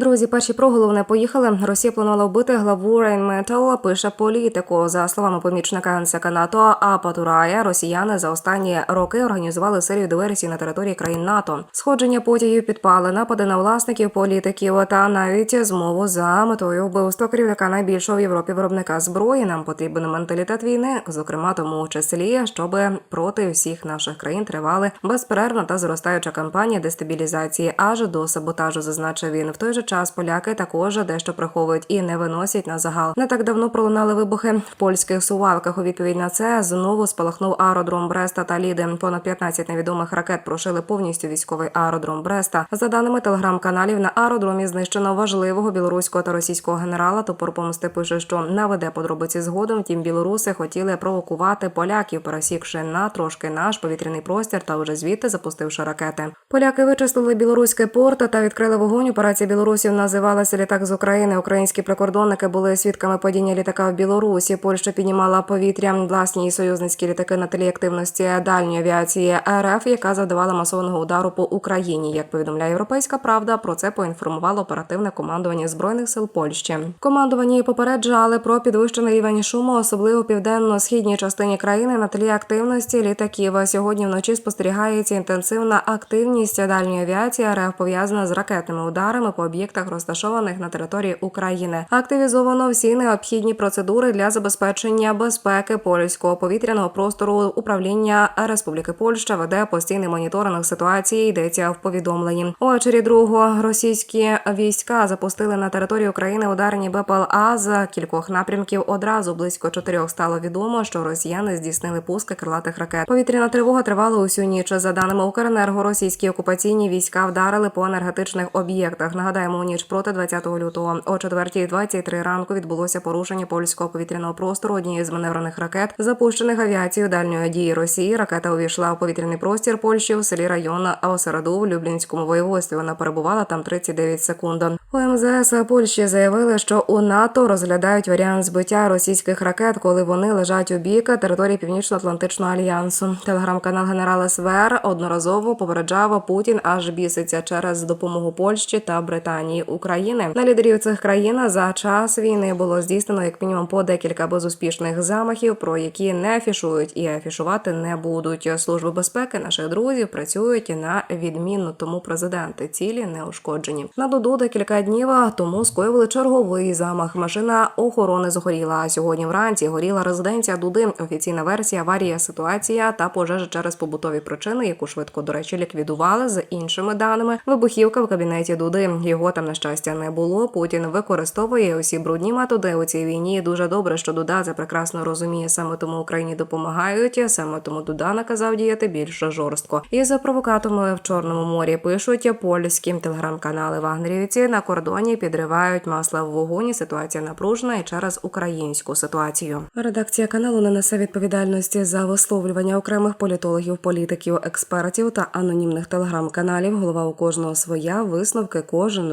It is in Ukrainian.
Друзі, перші про головне поїхали. Росія планувала вбити главу Рейнметал, пише політику. За словами помічника генсека НАТО Апа Турая, росіяни за останні роки організували серію диверсій на території країн НАТО. Сходження потягів підпали, напади на власників політиків та навіть змову за метою вбивства керівника найбільшого в Європі виробника зброї. Нам потрібен менталітет війни, зокрема тому числі, щоб проти всіх наших країн тривали безперервна та зростаюча кампанія дестабілізації аж до саботажу, зазначив він. В той же час поляки також дещо приховують і не виносять на загал. Не так давно пролунали вибухи в польських сувалках. У відповідь на це знову спалахнув аеродром Бреста та Ліди. Понад 15 невідомих ракет прошили повністю військовий аеродром Бреста. За даними телеграм-каналів, на аеродромі знищено важливого білоруського та російського генерала. Топор помсти пише, що наведе подробиці згодом. Втім, білоруси хотіли провокувати поляків, пересікши на трошки наш повітряний простір та вже звідти запустивши ракети. Поляки вичислили білоруський порт та відкрили вогонь. Операція білорусів називалася літак з України. Українські прикордонники були свідками падіння літака в Білорусі. Польща піднімала повітря власні союзницькі літаки на тлі активності дальньої авіації РФ, яка завдавала масованого удару по Україні. Як повідомляє Європейська Правда, про це поінформувало оперативне командування збройних сил Польщі. Командувані попереджали про підвищений рівень шуму, особливо південно-східній частині країни на тлі активності літаків. Сьогодні вночі спостерігається інтенсивна активність дальньої авіації РФ пов'язана з ракетними ударами по об'єктах, розташованих на території України. Активізовано всі необхідні процедури для забезпечення безпеки польського повітряного простору. Управління Республіки Польща веде постійний моніторинг ситуації. Йдеться в повідомленні. Увечері другого російські війська запустили на територію України ударні БПЛА з кількох напрямків. Одразу близько чотирьох стало відомо, що росіяни здійснили пуски крилатих ракет. Повітряна тривога тривала усю ніч. За даними Укренерго, російські окупаційні війська вдарили по енергетичних об'єктах. Нагадаємо, у ніч проти 20 лютого о 4.23 ранку відбулося порушення польського повітряного простору однієї з маневрених ракет, запущених авіацією дальньої дії Росії. Ракета увійшла у повітряний простір Польщі у селі району Осераду в Люблінському воєводстві. Вона перебувала там 39 секунд. У МЗС Польщі заявили, що у НАТО розглядають варіант збиття російських ракет, коли вони лежать у бік території Північно-Атлантичного альянсу. Телеграм-канал генерала СВР одноразово попереджав Путін аж біситься через допомогу Польщі та Британії України. На лідерів цих країн за час війни було здійснено як мінімум по декілька безуспішних замахів, про які не афішують і афішувати не будуть. Служби безпеки наших друзів працюють на відмінно, тому президенти цілі не ушкоджені. На доду декілька днів тому скоювали черговий замах. Машина охорони згоріла. Сьогодні вранці горіла резиденція Дуди. Офіційна версія аварія, ситуація та пожежа через побутові причини, яку швидко до речі ліквідували. За іншими даними, вибухівка в кабінеті Дуди. Його там на щастя не було. Путін використовує усі брудні методи у цій війні. Дуже добре, що Дуда це прекрасно розуміє. Саме тому Україні допомагають. Саме тому Дуда наказав діяти більш жорстко. І за провокаторами в Чорному морі пишуть польські телеграм-канали Вагнерівці на кордоні підривають масла в вогоні. Ситуація напружена і через українську ситуацію. Редакція каналу не несе відповідальності за висловлювання окремих політологів, політиків, експертів та анонімних телеграм-каналів. Голова у кожного своя висновки кожен